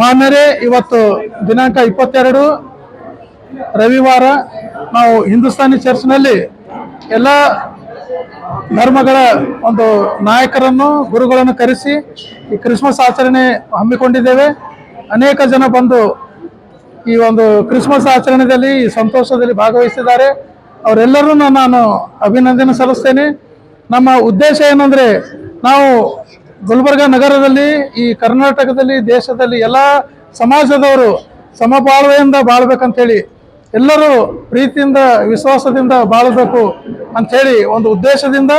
ಮಾನ್ಯರೇ, ಇವತ್ತು ದಿನಾಂಕ ಇಪ್ಪತ್ತೆರಡು, ರವಿವಾರ ನಾವು ಹಿಂದೂಸ್ತಾನಿ ಚರ್ಚ್ನಲ್ಲಿ ಎಲ್ಲ ಧರ್ಮಗಳ ಒಂದು ನಾಯಕರನ್ನು, ಗುರುಗಳನ್ನು ಕರೆಸಿ ಈ ಕ್ರಿಸ್ಮಸ್ ಆಚರಣೆ ಹಮ್ಮಿಕೊಂಡಿದ್ದೇವೆ. ಅನೇಕ ಜನ ಬಂದು ಈ ಒಂದು ಕ್ರಿಸ್ಮಸ್ ಆಚರಣೆಯಲ್ಲಿ ಈ ಸಂತೋಷದಲ್ಲಿ ಭಾಗವಹಿಸಿದ್ದಾರೆ. ಅವರೆಲ್ಲರನ್ನು ನಾನು ಅಭಿನಂದನೆ ಸಲ್ಲಿಸ್ತೇನೆ. ನಮ್ಮ ಉದ್ದೇಶ ಏನಂದ್ರೆ ನಾವು ಗುಲ್ಬರ್ಗ ನಗರದಲ್ಲಿ ಈ ಕರ್ನಾಟಕದಲ್ಲಿ ದೇಶದಲ್ಲಿ ಎಲ್ಲ ಸಮಾಜದವರು ಸಮಬಾಳ್ವೆಯಿಂದ ಬಾಳ್ಬೇಕಂತೇಳಿ ಎಲ್ಲರೂ ಪ್ರೀತಿಯಿಂದ, ವಿಶ್ವಾಸದಿಂದ ಬಾಳಬೇಕು ಅಂಥೇಳಿ ಒಂದು ಉದ್ದೇಶದಿಂದ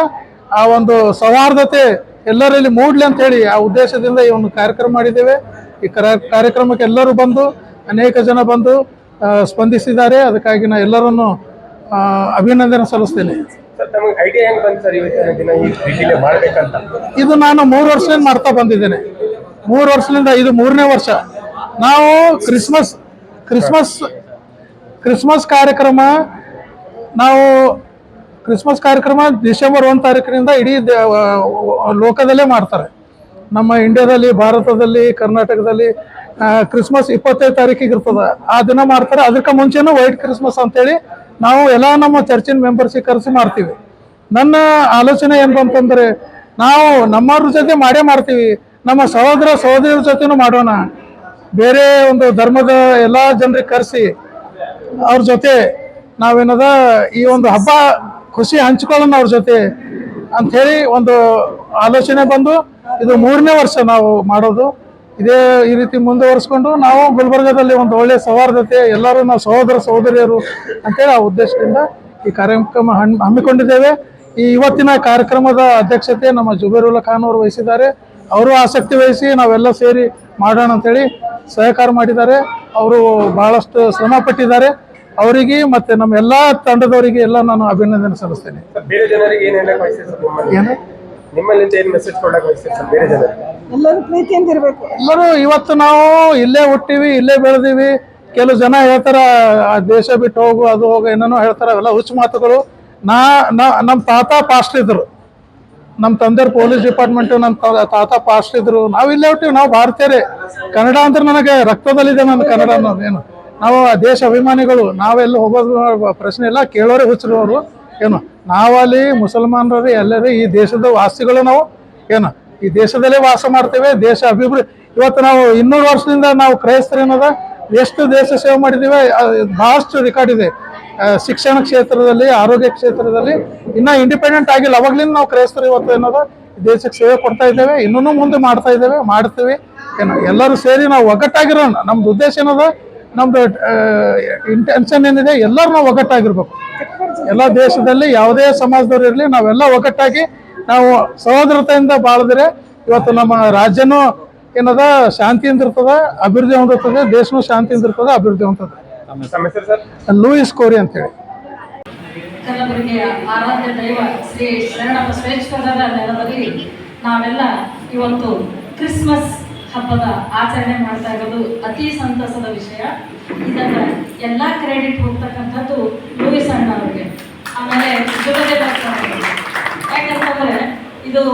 ಆ ಒಂದು ಸೌಹಾರ್ದತೆ ಎಲ್ಲರಲ್ಲಿ ಮೂಡಲಿ ಅಂತೇಳಿ ಆ ಉದ್ದೇಶದಿಂದ ಈ ಒಂದು ಕಾರ್ಯಕ್ರಮ ಮಾಡಿದ್ದೇವೆ. ಈ ಕರ- ಕಾರ್ಯಕ್ರಮಕ್ಕೆ ಎಲ್ಲರೂ ಬಂದು, ಅನೇಕ ಜನ ಬಂದು ಸ್ಪಂದಿಸಿದ್ದಾರೆ. ಅದಕ್ಕಾಗಿ ನಾ ಎಲ್ಲರನ್ನು ಅಭಿನಂದನೆ ಸಲ್ಲಿಸ್ತೇನೆ. ಇದು ನಾನು ಮೂರು ವರ್ಷದಿಂದ ಮಾಡ್ತಾ ಬಂದಿದ್ದೇನೆ. ಮೂರು ವರ್ಷದಿಂದ ಇದು ಮೂರನೇ ವರ್ಷ. ನಾವು ಕ್ರಿಸ್ಮಸ್ ಕ್ರಿಸ್ಮಸ್ ಕ್ರಿಸ್ಮಸ್ ಕಾರ್ಯಕ್ರಮ ನಾವು ಕ್ರಿಸ್ಮಸ್ ಕಾರ್ಯಕ್ರಮ ಡಿಸೆಂಬರ್ ಒಂದು ತಾರೀಕಿನಿಂದ ಇಡೀ ಲೋಕದಲ್ಲೇ ಮಾಡ್ತಾರೆ. ನಮ್ಮ ಇಂಡಿಯಾದಲ್ಲಿ, ಭಾರತದಲ್ಲಿ, ಕರ್ನಾಟಕದಲ್ಲಿ ಕ್ರಿಸ್ಮಸ್ ಇಪ್ಪತ್ತೈದು ತಾರೀಕಿಗೆ ಇರ್ತದೆ. ಆ ದಿನ ಮಾಡ್ತಾರೆ. ಅದಕ್ಕೆ ಮುಂಚೆನೂ ವೈಟ್ ಕ್ರಿಸ್ಮಸ್ ಅಂತೇಳಿ ನಾವು ಎಲ್ಲ ನಮ್ಮ ಚರ್ಚಿನ ಮೆಂಬರ್ಸಿಗೆ ಕರೆಸಿ ಮಾಡ್ತೀವಿ. ನನ್ನ ಆಲೋಚನೆ ಏನು ಅಂತಂದ್ರೆ ನಾವು ನಮ್ಮವ್ರ ಜೊತೆ ಮಾಡೇ ಮಾಡ್ತೀವಿ. ನಮ್ಮ ಸಹೋದರ ಸಹೋದರಿಯರ ಜೊತೆನೂ ಮಾಡೋಣ. ಬೇರೆ ಒಂದು ಧರ್ಮದ ಎಲ್ಲ ಜನರಿಗೆ ಕರೆಸಿ ಅವ್ರ ಜೊತೆ ನಾವೇನದ ಈ ಒಂದು ಹಬ್ಬ ಖುಷಿ ಹಂಚ್ಕೊಳ್ಳೋಣ ಅವ್ರ ಜೊತೆ ಅಂಥೇಳಿ ಒಂದು ಆಲೋಚನೆ ಬಂದು ಇದು ಮೂರನೇ ವರ್ಷ ನಾವು ಮಾಡೋದು. ಇದೇ ಈ ರೀತಿ ಮುಂದುವರಿಸ್ಕೊಂಡು ನಾವು ಗುಲ್ಬರ್ಗದಲ್ಲಿ ಒಂದು ಒಳ್ಳೆ ಸೌಹಾರ್ದತೆ ಎಲ್ಲರೂ ನಾವು ಸಹೋದರ ಸಹೋದರಿಯರು ಅಂತೇಳಿ ಆ ಉದ್ದೇಶದಿಂದ ಈ ಕಾರ್ಯಕ್ರಮ ಹಮ್ಮಿಕೊಂಡಿದ್ದೇವೆ. ಈ ಇವತ್ತಿನ ಕಾರ್ಯಕ್ರಮದ ಅಧ್ಯಕ್ಷತೆ ನಮ್ಮ ಜುಬೇರುಲ್ಲಾ ಖಾನ್ ಅವರು ವಹಿಸಿದ್ದಾರೆ. ಅವರು ಆಸಕ್ತಿ ವಹಿಸಿ ನಾವೆಲ್ಲ ಸೇರಿ ಮಾಡೋಣ ಅಂತೇಳಿ ಸಹಕಾರ ಮಾಡಿದ್ದಾರೆ. ಅವರು ಬಹಳಷ್ಟು ಶ್ರಮ ಪಟ್ಟಿದ್ದಾರೆ. ಅವರಿಗೆ ಮತ್ತೆ ನಮ್ಮ ಎಲ್ಲ ತಂಡದವರಿಗೆ ಎಲ್ಲ ನಾನು ಅಭಿನಂದನೆ ಸಲ್ಲಿಸ್ತೇನೆ. ನಿಮ್ಮಲ್ಲಿಂದ ಏನ್ ಮೆಸೇಜ್ ಕೊಡಕ್ ಬಯಸ್ತೀರಿ ಸರ್ ಬೇರೆ ಜನರಿಗೆ ಎಲ್ಲರೂ ಪ್ರೀತಿಯಿಂದ ಇರಬೇಕು. ಎಲ್ಲರೂ ಇವತ್ತು ನಾವು ಇಲ್ಲೇ ಹುಟ್ಟಿವಿ ಇಲ್ಲೇ ಬೆಳೆದಿವಿ. ಕೆಲವು ಜನ ಹೇಳ್ತಾರ ಆ ದೇಶ ಬಿಟ್ಟು ಹೋಗು ಅದು ಹೋಗು ಏನೇನೋ ಹೇಳ್ತಾರ. ಅವೆಲ್ಲ ಹುಚ್ಚು ಮಾತುಗಳು. ನಾ ನಾ- ನಮ್ಮ ತಾತ ಪಾಸ್ಟ್ ಇದ್ರು. ನಮ್ಮ ತಂದೆಯವ್ರು ಪೊಲೀಸ್ ಡಿಪಾರ್ಟ್ಮೆಂಟ್ ನಮ್ಮ ತಾತ ಪಾಸ್ಟ್ ಇದ್ರು. ನಾವು ಇಲ್ಲೇ ಹುಟ್ಟಿವಿ ನಾವು ಭಾರತೀಯರೇ. ಕನ್ನಡ ಅಂದ್ರೆ ನನಗೆ ರಕ್ತದಲ್ಲಿದೆ ನನ್ನ ಕನ್ನಡ ಅನ್ನೋದು ಏನು. ನಾವು ಆ ದೇಶ ಅಭಿಮಾನಿಗಳು ನಾವೆಲ್ಲ ಹೋಗೋದು ಪ್ರಶ್ನೆ ಇಲ್ಲ ಕೇಳೋರೆ ಹುಚ್ಚರು ಅವರು. ಏನು? ನಾವಲ್ಲಿ ಮುಸಲ್ಮಾನರು, ಎಲ್ಲರೂ ಈ ದೇಶದ ವಾಸಿಗಳು ನಾವು. ಏನು? ಈ ದೇಶದಲ್ಲೇ ವಾಸ ಮಾಡ್ತೇವೆ, ದೇಶ ಅಭಿವೃದ್ಧಿ. ಇವತ್ತು ನಾವು ಇನ್ನೂರು ವರ್ಷದಿಂದ ನಾವು ಕ್ರೈಸ್ತರು ಏನದ ಎಷ್ಟು ದೇಶ ಸೇವೆ ಮಾಡಿದ್ದೀವಿ ಭಾಳಷ್ಟು ರೆಕಾರ್ಡ್ ಇದೆ. ಶಿಕ್ಷಣ ಕ್ಷೇತ್ರದಲ್ಲಿ, ಆರೋಗ್ಯ ಕ್ಷೇತ್ರದಲ್ಲಿ ಇನ್ನ ಇಂಡಿಪೆಂಡೆಂಟ್ ಆಗಿಲ್ಲ. ಅವಾಗ್ಲಿಂದ ನಾವು ಕ್ರೈಸ್ತರು ಇವತ್ತು ಏನದ ದೇಶಕ್ಕೆ ಸೇವೆ ಕೊಡ್ತಾ ಇದ್ದೇವೆ ಇನ್ನೂ ಮುಂದೆ ಮಾಡ್ತಾ ಇದ್ದೇವೆ, ಮಾಡ್ತೀವಿ. ಏನು? ಎಲ್ಲರೂ ಸೇರಿ ನಾವು ಒಗ್ಗಟ್ಟಾಗಿರೋಣ. ನಮ್ದು ಉದ್ದೇಶ ಏನದ? ನಮ್ದು ಇಂಟೆನ್ಷನ್ ಏನಿದೆ, ಎಲ್ಲರೂ ನಾವು ಒಗ್ಗಟ್ಟಾಗಿರ್ಬೇಕು. ಎಲ್ಲ ದೇಶದಲ್ಲಿ ಯಾವುದೇ ಸಮಾಜದವ್ರು ಇರಲಿ ನಾವೆಲ್ಲ ಒಗ್ಗಟ್ಟಾಗಿ ನಾವು ಸಹೋದರತೆಯಿಂದ ಬಾಳಿದ್ರೆ ಇವತ್ತು ನಮ್ಮ ರಾಜ್ಯನೂ ಏನದ ಶಾಂತಿಯಿಂದ ಇರ್ತದ ಅಭಿವೃದ್ಧಿ ಹೊಂದಿರ್ತದೆ ದೇಶನೂ ಶಾಂತಿಯಿಂದ ಇರ್ತದೆ ಅಭಿವೃದ್ಧಿ ಹೊಂದದ ಸರ್? ಲೂಯಿಸ್ ಕೋರಿ ಅಂತೇಳಿ ಕಲಬುರಗಿಯ ಆರಾಧ್ಯ ದೈವ ಶ್ರೀ ಶರಣ ಬಸವೇಶ್ವರರ ನೆರವಲ್ಲಿ ನಾವೆಲ್ಲ ಇವತ್ತು ಕ್ರಿಸ್ಮಸ್ ಹಬ್ಬದ ಆಚರಣೆ ಮಾಡ್ತಾ ಇರೋದು ಅತಿ ಸಂತಸದ ವಿಷಯ ಇದನ್ನ ಎಲ್ಲ ಕ್ರೆಡಿಟ್ ಹೋಗ್ತಕ್ಕಂಥದ್ದು ಲೂಯಿಸ್ ಅಣ್ಣ ಅವರಿಗೆ ಆಮೇಲೆ ಜುಗದೆ ಡಾಕ್ಟರ್ ಅವರಿಗೆ ಯಾಕಂತಂದ್ರೆ ಇದು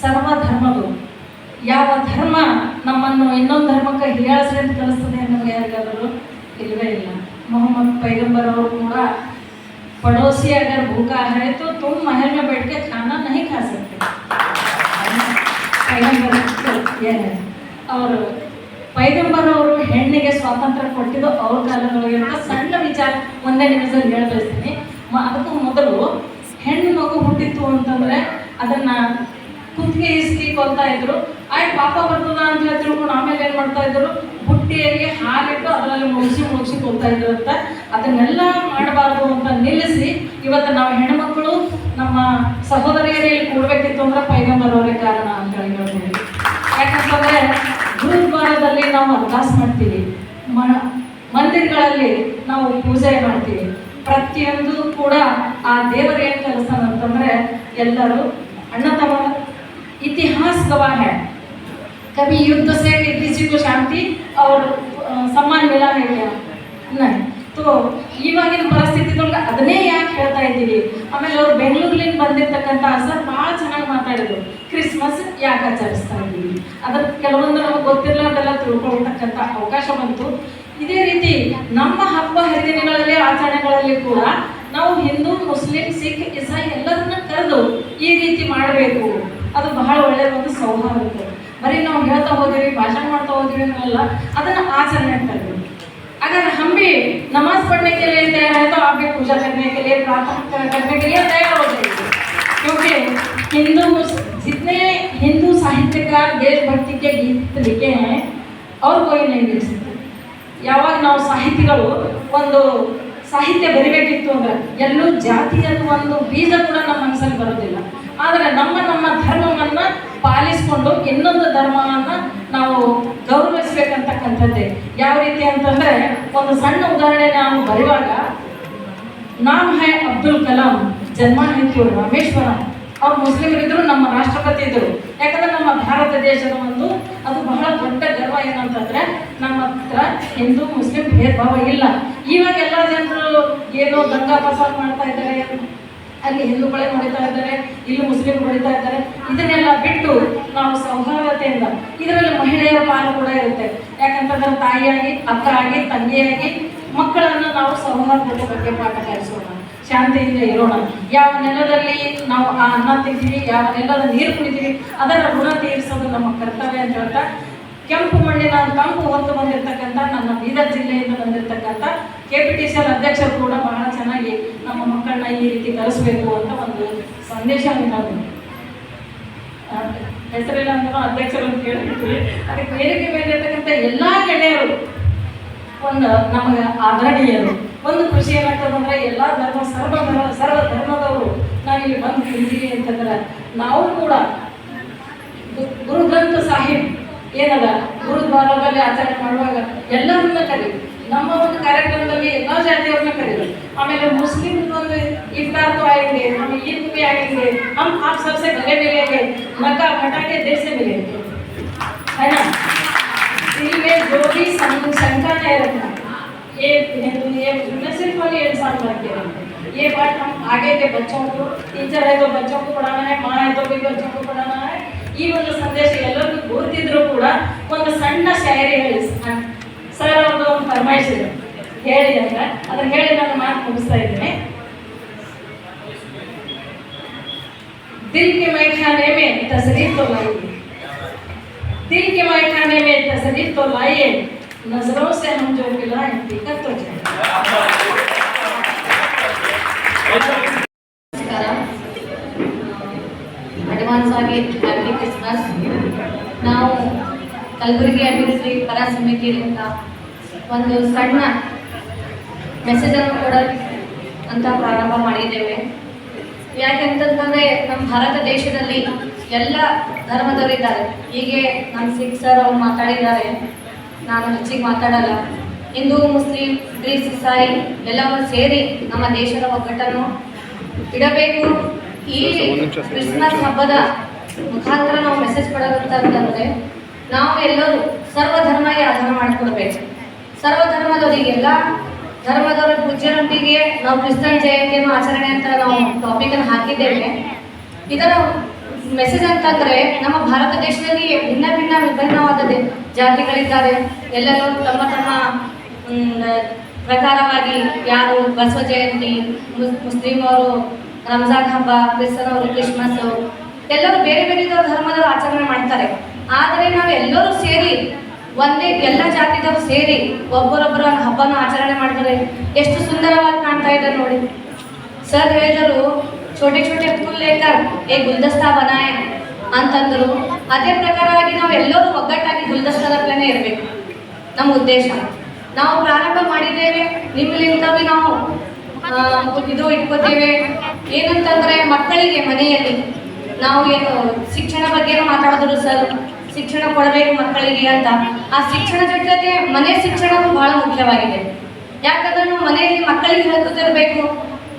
ಸರ್ವ ಧರ್ಮದು ಯಾವ ಧರ್ಮ ನಮ್ಮನ್ನು ಇನ್ನೊಂದು ಧರ್ಮಕ್ಕೆ ಹೀಯಾಳಿಸಿ ಅಂತ ಕಲಿಸ್ತದೆ ಅನ್ನೋದು ಯಾರಿಗಾದರೂ ಇಲ್ಲವೇ ಇಲ್ಲ ಮೊಹಮ್ಮದ್ ಪೈಗಂಬರ್ ಅವರು ಕೂಡ पड़ोसी अगर भूखा है तो तुम महल में बैठ के खाना नहीं खा सकते पैगंबर तो ये है और ಪೈಗಂಬರ್ ಅವರು ಹೆಣ್ಣಿಗೆ ಸ್ವಾತಂತ್ರ್ಯ ಕೊಟ್ಟಿದ್ದು ಅವ್ರ ಕಾಲದೊಳಗೆ ಅಂತ ಸಣ್ಣ ವಿಚಾರ ಒಂದೇ ನಿಮಿಷದಲ್ಲಿ ಹೇಳ ಬಯಸ್ತೀನಿ. ಅದಕ್ಕೂ ಮೊದಲು ಹೆಣ್ಣು ಮಗು ಹುಟ್ಟಿತ್ತು ಅಂತಂದ್ರೆ ಅದನ್ನ ಕುತ್ತಿಗೆ ಇಸ್ಕಿ ಕೊಲ್ತಾ ಇದ್ರು. ಆಯ್ತು ಪಾಪ ಬರ್ತದ ಅಂತ ಹೇಳಿ ತಿಳ್ಕೊಂಡು ಆಮೇಲೆ ಏನ್ ಮಾಡ್ತಾ ಇದ್ರು? ಬುಟ್ಟಿಯಲ್ಲಿ ಹಾಲಿಟ್ಟು ಅದರಲ್ಲಿ ಮುಗಿಸಿ ಮುಗಿಸಿ ಕೊಡ್ತಾ ಇದ್ರು ಅಂತ ಅದನ್ನೆಲ್ಲ ಮಾಡಬಾರ್ದು ಅಂತ ನಿಲ್ಲಿಸಿ ಇವತ್ತು ನಾವು ಹೆಣ್ಮಕ್ಳು ನಮ್ಮ ಸಹೋದರಿಯರಲ್ಲಿ ಕೂಡ್ಬೇಕಿತ್ತು ಅಂದ್ರೆ ಪೈಗಂಬರ್ ಅವರೇ ಕಾರಣ ಅಂತ ಹೇಳಿ ಹೇಳ್ಬೋದು. ಯಾಕಂತಂದ್ರೆ ಗುರುದ್ವಾರದಲ್ಲಿ ನಾವು ಅರ್ದಾಸ್ ಮಾಡ್ತೀವಿ ಮ- ಮಂದಿರಗಳಲ್ಲಿ ನಾವು ಪೂಜೆ ಮಾಡ್ತೀವಿ ಪ್ರತಿಯೊಂದು ಕೂಡ ಆ ದೇವರ ಏನ್ ಕೆಲಸ ಅಂತಂದ್ರೆ ಎಲ್ಲರೂ ಅಣ್ಣ ತಮ್ಮ इतिहास गवाह है कभी युद्ध से किसी को शांति और अ, सम्मान मिला है क्या नहीं ಇವಾಗಿನ ಪರಿಸ್ಥಿತಿದೊಳಗೆ ಅದನ್ನೇ ಯಾಕೆ ಹೇಳ್ತಾ ಇದ್ದೀವಿ? ಆಮೇಲೆ ಅವ್ರು ಬೆಂಗಳೂರ್ಲಿಂದ ಬಂದಿರ್ತಕ್ಕಂಥ ಸರ್ ಭಾಳ ಚೆನ್ನಾಗಿ ಮಾತಾಡಿದ್ರು. ಕ್ರಿಸ್ಮಸ್ ಯಾಕೆ ಆಚರಿಸ್ತಾ ಇದ್ದೀವಿ? ಅದ್ರ ಕೆಲವೊಂದು ನಮಗೆ ಗೊತ್ತಿರಲಾರ್ದೆಲ್ಲ ತಿಳ್ಕೊಳ್ತಕ್ಕಂಥ ಅವಕಾಶ ಬಂತು. ಇದೇ ರೀತಿ ನಮ್ಮ ಹಬ್ಬ ಹರಿದಿನಗಳಲ್ಲಿ, ಆಚರಣೆಗಳಲ್ಲಿ ಕೂಡ ನಾವು ಹಿಂದೂ, ಮುಸ್ಲಿಂ, ಸಿಖ್, ಇಸಾಯಿ ಎಲ್ಲರನ್ನ ಕರೆದು ಈ ರೀತಿ ಮಾಡಬೇಕು. ಅದು ಬಹಳ ಒಳ್ಳೆಯ ಒಂದು ಸೌಹಾರ್ದ. ಬರೀ ನಾವು ಹೇಳ್ತಾ ಹೋದಿವಿ, ಭಾಷಣ ಮಾಡ್ತಾ ಹೋದಿವಿ ಅನ್ನಲ್ಲ, ಅದನ್ನು ಆಚರಣೆ ತರಬೇಕು अगर हम भी नमाज पढ़ने के लिए तैयार है तो आप भी पूजा करने के लिए प्रार्थना करने के लिए तैयार हो जाइए क्योंकि हिंदू मुस- जितने हिंदू साहित्यकार देशभक्ति के गीत लिखे हैं और कोई नहीं लिख सकते ಯಾವಾಗ ನಾವು ಸಾಹಿತಿಗಳು ಒಂದು ಸಾಹಿತ್ಯ ಬರಿಬೇಕಿತ್ತು ಅಂದ್ರೆ ಎಲ್ಲೂ ಜಾತಿ ಅನ್ನೋ ಒಂದು ಬೀಜ ಕೂಡ ನಮ್ಮ ಮನಸ್ಸಲ್ಲಿ ಬರೋದಿಲ್ಲ ಆದರೆ ನಮ್ಮ ನಮ್ಮ ಧರ್ಮವನ್ನ ಪಾಲಿಸ್ಕೊಂಡು ಇನ್ನೊಂದು ಧರ್ಮವನ್ನ ನಾವು ಗೌರವಿಸ್ಬೇಕಂತಕ್ಕಂಥದ್ದೇ ಯಾವ ರೀತಿ ಅಂತಂದ್ರೆ, ಒಂದು ಸಣ್ಣ ಉದಾಹರಣೆ ನಾವು ಬರೆಯುವಾಗ, ನಾಮ್ ಹೈ ಅಬ್ದುಲ್ ಕಲಾಂ ಜನ್ಮ ಆಯ್ತು ರಾಮೇಶ್ವರ. ಅವ್ರು ಮುಸ್ಲಿಮರಿದ್ರು, ನಮ್ಮ ರಾಷ್ಟ್ರಪತಿ ಇದ್ರು ಯಾಕಂದ್ರೆ ನಮ್ಮ ಭಾರತ ದೇಶದ ಒಂದು, ಅದು ಬಹಳ ದೊಡ್ಡ ಗರ್ವ ಏನಂತಂದ್ರೆ, ನಮ್ಮ ಹತ್ರ ಹಿಂದೂ, ಮುಸ್ಲಿಂ ಭೇದ ಭಾವ ಇಲ್ಲ. ಇವಾಗ ಎಲ್ಲ ಜನರು ಏನೋ ದಂಗ ಫಸಾದ್ ಮಾಡ್ತಾ ಅಲ್ಲಿ ಹಿಂದೂಗಳೇ ಹೊಡಿತಾ ಇದ್ದಾರೆ, ಇಲ್ಲಿ ಮುಸ್ಲಿಂ ಹೊಡಿತಾ ಇದ್ದಾರೆ, ಇದನ್ನೆಲ್ಲ ಬಿಟ್ಟು ನಾವು ಸೌಹಾರ್ದತೆಯಿಂದ, ಇದರಲ್ಲಿ ಮಹಿಳೆಯರ ಪಾಲು ಕೂಡ ಇರುತ್ತೆ. ಯಾಕಂತಂದ್ರೆ ತಾಯಿಯಾಗಿ ಅಕ್ಕ ಆಗಿ ತಂಗಿಯಾಗಿ ಮಕ್ಕಳನ್ನು ನಾವು ಸೌಹಾರ್ದತೆ ಬಗ್ಗೆ ಪಾಠ ಕಲಿಸೋಣ. ಶಾಂತಿಯಿಂದ ಇರೋಣ. ಯಾವ ನೆಲದಲ್ಲಿ ನಾವು ಆ ಅನ್ನ ತಿಂತೀವಿ, ಯಾವ ನೆಲದ ನೀರು ಕುಡಿತೀವಿ, ಅದರ ಋಣ ತೀರಿಸೋದು ನಮ್ಮ ಕರ್ತವ್ಯ ಅಂತ ಹೇಳ್ತಾ ಕೆಂಪು ಮಣ್ಣಿನ ಕಂಪು ಹೊತ್ತು ಬಂದಿರತಕ್ಕಂಥ ನನ್ನ ಬೀದರ್ ಜಿಲ್ಲೆಯಿಂದ ಬಂದಿರತಕ್ಕಂಥ K P T C L ಅಧ್ಯಕ್ಷರು ಕೂಡ ಬಹಳ ಚೆನ್ನಾಗಿ ನಮ್ಮ ಮಕ್ಕಳನ್ನ ಈ ರೀತಿ ಕಲಿಸ್ಬೇಕು ಅಂತ ಒಂದು ಸಂದೇಶ ನಾವು ಹೆಸರಿಲ್ಲ ಅಂತ ಕೇಳಿರ್ತೀವಿ ಅದಕ್ಕೆ ವೇದಿಕೆ ಮೇಲೆ ಇರ್ತಕ್ಕಂಥ ಎಲ್ಲ ಗೆಳೆಯರು, ಒಂದು ನಮಗೆ ಆದರಣೀಯರು, ಒಂದು ಖುಷಿ ಏನಾಗ್ತದಂದ್ರೆ ಎಲ್ಲ ಧರ್ಮ ಸರ್ವ ಧರ್ಮ ಸರ್ವ ಧರ್ಮದವರು ನಾವಿಲ್ಲಿ ಬಂದು ನಿಂತೀವಿ ಅಂತಂದ್ರೆ ನಾವು ಕೂಡ ಗುರುಗ್ರಂಥ ಗುರು ಗ್ರಂಥ ಸಾಹಿಬ್ ಏನದ ಗುರುದ್ವಾರದಲ್ಲಿ ಆಚರಣೆ ಮಾಡುವಾಗ ಎಲ್ಲರನ್ನ ಕರೀರಿ ನಮ್ಮ ಒಂದು ಕಾರ್ಯಕ್ರಮದಲ್ಲಿ ಎಲ್ಲ ಜಾತಿಯವ್ರನ್ನ ಕರೀರಿ ಆಮೇಲೆ ಮುಸ್ಲಿಂ ಒಂದು इफ्तार तो आएंगे हम ईद को भी आएंगे हम आप सबसे गले मिलेंगे मक्का फटाके देर से मिलेंगे है ना दिल में जो भी सं- शंका नहीं रखना ये हिंदू ये मैं सिर्फ और ये इंसान बन के रहना। ये बात हम आगे के बच्चों को टीचर है तो बच्चों को पढ़ाना है माँ है तो भी बच्चों को पढ़ाना है ಈ ಒಂದು ಸಂದೇಶ ಎಲ್ಲರಿಗೂ ಗೊತ್ತಿದ್ರು ಕೂಡ ಒಂದು ಸಣ್ಣ ಶಾಯರಿ ಹೇಳಿ ಸರ್ ಅವ್ರದ್ದು ಒಂದು ಫರ್ಮಾಯಿಸಿದ್ರು ಹೇಳಿ ಅಂತ ಅದನ್ನ ಹೇಳಿ ನಾನು ಮಾತು ಮುಗಿಸ್ತಾ ಇದ್ದೀನಿ दिल के मैखाने में तशरीफ तो लाइए दिल के मैखाने में तशरीफ तो लाइए नजरों से हम जो पिलाएं पीकर तो जाए ಆಗಿ ಹ್ಯಾಪಿ ಕ್ರಿಸ್ಮಸ್ ನಾವು ಕಲಬುರಗಿ ಅಭಿವೃದ್ಧಿ ಪರ ಸಮಿತಿಯಿಂದ ಒಂದು ಸಣ್ಣ ಮೆಸೇಜನ್ನು ಕೊಡ ಅಂತ ಪ್ರಾರಂಭ ಮಾಡಿದ್ದೇವೆ. ಯಾಕೆಂತಂದರೆ ನಮ್ಮ ಭಾರತ ದೇಶದಲ್ಲಿ ಎಲ್ಲ ಧರ್ಮದವರಿದ್ದಾರೆ ಹೀಗೆ ನಮ್ಮ ಸಿಖ್ ಸರ್ ಅವ್ರು ಮಾತಾಡಿದ್ದಾರೆ. ನಾನು ಹೆಚ್ಚಿಗೆ ಮಾತಾಡಲ್ಲ. ಹಿಂದೂ ಮುಸ್ಲಿಂ ಗ್ರೀಸ್ ಇಸಾಯಿ ಎಲ್ಲವೂ ಸೇರಿ ನಮ್ಮ ದೇಶದ ಒಗ್ಗಟ್ಟನ್ನು ಇಡಬೇಕು. ಈ ಕ್ರಿಸ್ಮಸ್ ಹಬ್ಬದ ಮುಖಾಂತರ ನಾವು ಮೆಸೇಜ್ ಕೊಡೋದಂತಂದ್ರೆ ನಾವು ಎಲ್ಲರೂ ಸರ್ವಧರ್ಮಗೆ ಆಧಾರ ಮಾಡಿಕೊಡ್ಬೇಕು. ಸರ್ವಧರ್ಮದವರಿಗೆ ಎಲ್ಲ ಧರ್ಮದವರ ಪೂಜ್ಯರೊಂದಿಗೆ ನಾವು ಕ್ರಿಸ್ತನ್ ಜಯಂತಿಯನ್ನು ಆಚರಣೆ ಅಂತ ನಾವು ಟಾಪಿಕನ್ನು ಹಾಕಿದ್ದೇವೆ. ಇದರ ಮೆಸೇಜ್ ಅಂತಂದ್ರೆ ನಮ್ಮ ಭಾರತ ದೇಶದಲ್ಲಿ ಭಿನ್ನ ಭಿನ್ನ ವಿಭಿನ್ನವಾದ ಜಾತಿಗಳಿದ್ದಾರೆ. ಎಲ್ಲರೂ ತಮ್ಮ ತಮ್ಮ ಪ್ರಕಾರವಾಗಿ ಯಾರು ಬಸವ ಜಯಂತಿ ಮುಸ್ಲಿಮರು, ರಂಜಾನ್ ಹಬ್ಬ, ಕ್ರಿಸ್ತನವರು, ಕ್ರಿಸ್ಮಸ್ ಎಲ್ಲರೂ ಬೇರೆ ಬೇರೆ ಧರ್ಮದವರು ಆಚರಣೆ ಮಾಡ್ತಾರೆ. ಆದರೆ ನಾವು ಎಲ್ಲರೂ ಸೇರಿ, ಒಂದೇ ಎಲ್ಲ ಜಾತಿದವರು ಸೇರಿ ಒಬ್ಬರೊಬ್ಬರ ಹಬ್ಬನ ಆಚರಣೆ ಮಾಡ್ತಾರೆ ಎಷ್ಟು ಸುಂದರವಾಗಿ ಕಾಣ್ತಾ ಇದ್ದಾರೆ ನೋಡಿ. ಸರ್ ಹೇಳಿದರು, ಛೋಟೆ ಛೋಟೆ ಫುಲ್ ಲೇಖರ್ ಏ ಗುಲ್ದಸ್ತಾ ಬನಾಯ ಅಂತಂದ್ರು. ಅದೇ ಪ್ರಕಾರವಾಗಿ ನಾವು ಎಲ್ಲರೂ ಒಗ್ಗಟ್ಟಾಗಿ ಗುಲ್ದಸ್ತಾದ ಇರಬೇಕು. ನಮ್ಮ ಉದ್ದೇಶ. ನಾವು ಪ್ರಾರಂಭ ಮಾಡಿದ್ದೇವೆ ನಿಮ್ಮಲ್ಲಿಂದವೇ ನಾವು ಇದು ಇಟ್ಕೋತೇವೆ. ಏನಂತಂದ್ರೆ ಮಕ್ಕಳಿಗೆ ಮನೆಯಲ್ಲಿ ನಾವು ಏನು ಶಿಕ್ಷಣ ಬಗ್ಗೆನೂ ಮಾತಾಡಿದ್ರು ಸರ್. ಶಿಕ್ಷಣ ಕೊಡಬೇಕು ಮಕ್ಕಳಿಗೆ ಅಂತ. ಆ ಶಿಕ್ಷಣ ಜೊತೆಗೆ ಮನೆ ಶಿಕ್ಷಣವೂ ಬಹಳ ಮುಖ್ಯವಾಗಿದೆ. ಯಾಕಂದ್ರೆ ನಾವು ಮನೆಯಲ್ಲಿ ಮಕ್ಕಳಿಗೆ ಹೇಳ್ಕೊತಿರ್ಬೇಕು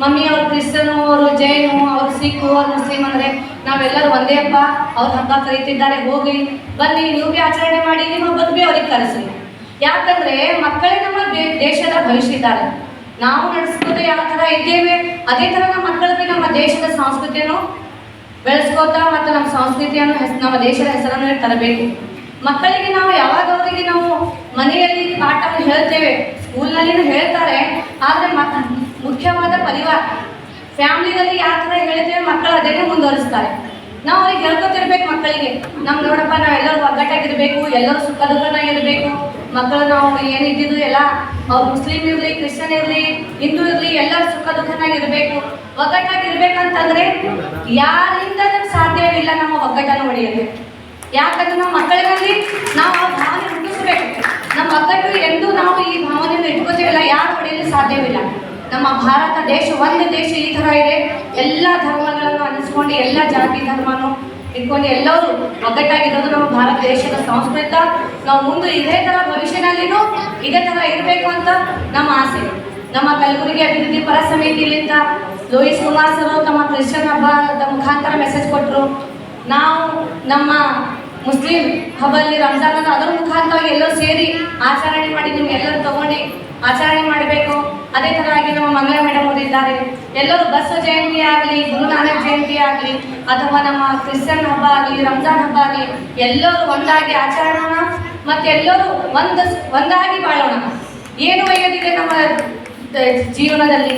ಮಮ್ಮಿ ಅವ್ರು ಕ್ರಿಶ್ಚನು ಅವರು ಜೈನು, ಅವ್ರು ಸಿಖ್, ಅವ್ರು ಮುಸ್ಲಿಂ ಅಂದ್ರೆ ನಾವೆಲ್ಲರೂ ಒಂದೇ ಹಬ್ಬ ಅವ್ರ ಹಬ್ಬ ಕರೀತಿದ್ದಾರೆ ಹೋಗಿ ಬನ್ನಿ, ನೀವು ಬಿ ಆಚರಣೆ ಮಾಡಿ ನಿಮ್ಮ ಹಬ್ಬದ ಬಿ ಅವ್ರಿಗೆ ಕರೆಸಿ ಯಾಕಂದ್ರೆ ಮಕ್ಕಳೇ ನಮ್ಮ ದೇಶದ ಭವಿಷ್ಯ ಇದ್ದಾರೆ. ನಾವು ನಡೆಸ್ಕೋದು ಯಾವ ಥರ ಇದ್ದೇವೆ, ಅದೇ ಥರ ನಮ್ಮ ಮಕ್ಕಳಿಗೆ ನಮ್ಮ ದೇಶದ ಸಂಸ್ಕೃತಿಯನ್ನು ಬೆಳೆಸ್ಕೋತಾ ಮತ್ತು ನಮ್ಮ ಸಂಸ್ಕೃತಿಯನ್ನು ಹೆಸ್, ನಮ್ಮ ದೇಶದ ಹೆಸರನ್ನು ತರಬೇಕು. ಮಕ್ಕಳಿಗೆ ನಾವು ಯಾವಾಗ ಅವರಿಗೆ ನಾವು ಮನೆಯಲ್ಲಿ ಪಾಠವನ್ನು ಹೇಳ್ತೇವೆ, ಸ್ಕೂಲ್ನಲ್ಲಿನೂ ಹೇಳ್ತಾರೆ, ಆದರೆ ಮಕ್ ಮುಖ್ಯವಾದ ಪರಿವಾರ. ಫ್ಯಾಮಿಲಿನಲ್ಲಿ ಯಾವ ಥರ ಹೇಳ್ತೇವೆ ಮಕ್ಕಳು ಅದನ್ನೇ ಮುಂದುವರಿಸ್ತಾರೆ. ನಾವು ಅವ್ರಿಗೆ ಹೇಳ್ಕೊತಿರ್ಬೇಕು ಮಕ್ಕಳಿಗೆ. ನಮ್ ನೋಡಪ್ಪ ನಾವೆಲ್ಲರೂ ಒಗ್ಗಟ್ಟಾಗಿರ್ಬೇಕು, ಎಲ್ಲರೂ ಸುಖ ದುಃಖನಾಗಿರ್ಬೇಕು ಮಕ್ಕಳು ನಾವು ಏನಿದ್ದಿದ್ದು ಎಲ್ಲ ಅವ್ರು ಮುಸ್ಲಿಂ ಇರಲಿ, ಕ್ರಿಶ್ಚಿಯನ್ ಇರಲಿ, ಹಿಂದೂ ಇರಲಿ, ಎಲ್ಲರೂ ಸುಖ ದುಃಖನಾಗಿರ್ಬೇಕು ಒಗ್ಗಟ್ಟಾಗಿರ್ಬೇಕಂತಂದ್ರೆ ಯಾರಿಂದ ಸಾಧ್ಯವಿಲ್ಲ ನಮ್ಮ ಒಗ್ಗಟ್ಟನ್ನು ಹೊಡೆಯಲು. ಯಾಕಂದ್ರೆ ನಮ್ಮ ಮಕ್ಕಳಿನಲ್ಲಿ ನಾವು ಆ ಭಾವನೆ ಹುಟ್ಟಿಸ್ಬೇಕು. ನಮ್ಮ ಒಗ್ಗಟ್ಟು ಎಂದು ನಾವು ಈ ಭಾವನೆಯನ್ನು ಇಟ್ಕೋತೀವಿಲ್ಲ, ಯಾರು ಹೊಡೆಯಲು ಸಾಧ್ಯವಿಲ್ಲ. ನಮ್ಮ ಭಾರತ ದೇಶ ಒಂದು ದೇಶ ಈ ಥರ ಇದೆ. ಎಲ್ಲ ಧರ್ಮಗಳನ್ನು ಅನಿಸ್ಕೊಂಡು, ಎಲ್ಲ ಜಾತಿ ಧರ್ಮನು ಇಟ್ಕೊಂಡು ಎಲ್ಲರೂ ಒಗ್ಗಟ್ಟಾಗಿರೋದು ನಮ್ಮ ಭಾರತ ದೇಶದ ಸಂಸ್ಕೃತ. ನಾವು ಮುಂದೆ ಇದೇ ಥರ ಭವಿಷ್ಯದಲ್ಲಿನೂ ಇದೇ ಥರ ಇರಬೇಕು ಅಂತ ನಮ್ಮ ಆಸೆ. ನಮ್ಮ ಕಲಬುರಗಿ ಅಭಿವೃದ್ಧಿ ಪರ ಸಮಿತಿಯಲ್ಲಿಂದ ಲೋಹಿತ್ ಕುಮಾರ್ ಸರ್ ತಮ್ಮ ಕ್ರಿಶ್ಚಿಯನ್ ಹಬ್ಬದ ಮುಖಾಂತರ ಮೆಸೇಜ್ ಕೊಟ್ಟರು ನಾವು ನಮ್ಮ ಮುಸ್ಲಿಂ ಹಬ್ಬಲ್ಲಿ ರಂಜಾನ್ ಅದ ಅದರ ಮುಖಾಂತರವಾಗಿ ಎಲ್ಲರೂ ಸೇರಿ ಆಚರಣೆ ಮಾಡಿ ನಿಮ್ಗೆ ಎಲ್ಲರೂ ತಗೊಂಡು ಆಚರಣೆ ಮಾಡಬೇಕು. ಅದೇ ತರವಾಗಿ ನಮ್ಮ ಮಂಗಳ ಮೇಡಮ್ ಅವರು ಇದ್ದಾರೆ. ಎಲ್ಲರೂ ಬಸವ ಜಯಂತಿ ಆಗಲಿ ಗುರು ನಾನಕ್ ಜಯಂತಿ ಆಗಲಿ, ಅಥವಾ ನಮ್ಮ ಕ್ರಿಶ್ಚಿಯನ್ ಹಬ್ಬ ಆಗಲಿ, ರಂಜಾನ್ ಹಬ್ಬ ಆಗಲಿ, ಎಲ್ಲರೂ ಒಂದಾಗಿ ಆಚರಣೋಣ ಮತ್ತೆ ಎಲ್ಲರೂ ಒಂದು ಒಂದಾಗಿ ಬಾಳೋಣ. ಏನು ಒಯ್ಯೋದಿದೆ ನಮ್ಮ ಜೀವನದಲ್ಲಿ?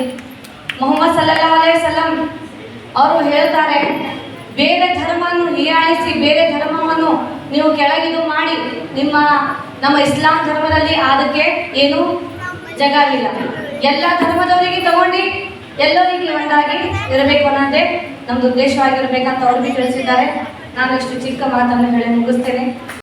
ಮೊಹಮ್ಮದ್ ಸಲ್ಲಲ್ಲಾಹು ಅಲೈಹಿ ಸಲಂ ಅವರು ಹೇಳ್ತಾರೆ, ಬೇರೆ ಧರ್ಮವನ್ನು ಹೀಯಾಳಿಸಿ, ಬೇರೆ ಧರ್ಮವನ್ನು ನೀವು ಕೆಳಗಿದು ಮಾಡಿ, ನಿಮ್ಮ, ನಮ್ಮ ಇಸ್ಲಾಂ ಧರ್ಮದಲ್ಲಿ ಅದಕ್ಕೆ ಏನು ಜಗವಿಲ್ಲ. ಎಲ್ಲ ಧರ್ಮದವರಿಗೆ ತಗೊಂಡು, ಎಲ್ಲರಿಗೆ ಒಂದಾಗಿ ಇರಬೇಕು ಅನ್ನೋದೇ ನಮ್ದು ಉದ್ದೇಶವಾಗಿರ್ಬೇಕಂತ ಅವ್ರಿಗೆ ತಿಳಿಸಿದ್ದಾರೆ. ನಾನು ಇಷ್ಟು ಚಿಕ್ಕ ಮಾತನ್ನು ಹೇಳಿ ಮುಗಿಸ್ತೇನೆ.